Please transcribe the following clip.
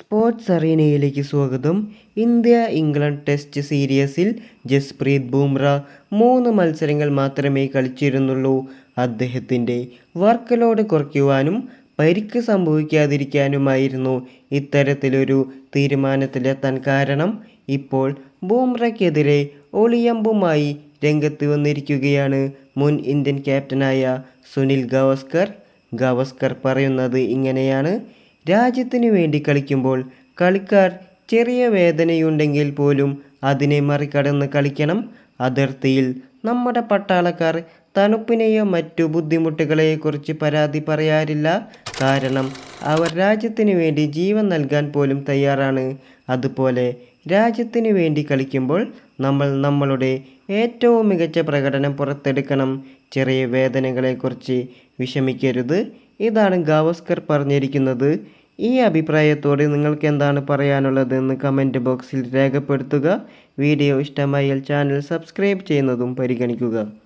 Sports അറീനയിലേക്ക് സ്വാഗതം. India England test സീരീസിൽ ജസ്പ്രീത് ബുംറ മൂന്ന് മത്സരങ്ങൾ മാത്രമേ കളിച്ചിരുന്നുള്ളൂ. അദ്ദേഹത്തിന്റെ വർക്ക് ലോഡ് കുറയ്ക്കുവാനും പരിക്ക് സംഭവിക്കാതിരിക്കാനുമായിരുന്നു ഇത്തരത്തിലൊരു തീരുമാനത്തിലെത്താൻ കാരണം. ഇപ്പോൾ ബൂംറയ്ക്കെതിരെ ഒളിയമ്പുമായി രംഗത്ത് വന്നിരിക്കുകയാണ് മുൻ ഇന്ത്യൻ ക്യാപ്റ്റനായ സുനിൽ ഗവാസ്കർ. ഗവാസ്കർ പറയുന്നത് ഇങ്ങനെയാണ്. രാജ്യത്തിനു വേണ്ടി കളിക്കുമ്പോൾ കളിക്കാർ ചെറിയ വേദനയുണ്ടെങ്കിൽ പോലും അതിനെ മറികടന്ന് കളിക്കണം. അതിർത്തിയിൽ നമ്മുടെ പട്ടാളക്കാർ തണുപ്പിനെയോ മറ്റു ബുദ്ധിമുട്ടുകളെയോ കുറിച്ച് പരാതി പറയാറില്ല. കാരണം അവർ രാജ്യത്തിന് വേണ്ടി ജീവൻ നൽകാൻ പോലും തയ്യാറാണ്. അതുപോലെ രാജ്യത്തിന് വേണ്ടി കളിക്കുമ്പോൾ നമ്മൾ നമ്മളുടെ ഏറ്റവും മികച്ച പ്രകടനം പുറത്തെടുക്കണം. ചെറിയ വേദനകളെക്കുറിച്ച് വിഷമിക്കരുത്. ഇതാണ് ഗാവസ്കർ പറഞ്ഞിരിക്കുന്നത്. ഈ അഭിപ്രായത്തോട് നിങ്ങൾക്ക് എന്താണ് പറയാനുള്ളതെന്ന് കമന്റ് ബോക്സിൽ രേഖപ്പെടുത്തുക. വീഡിയോ ഇഷ്ടമായാൽ ചാനൽ സബ്സ്ക്രൈബ് ചെയ്യുന്നതും പരിഗണിക്കുക.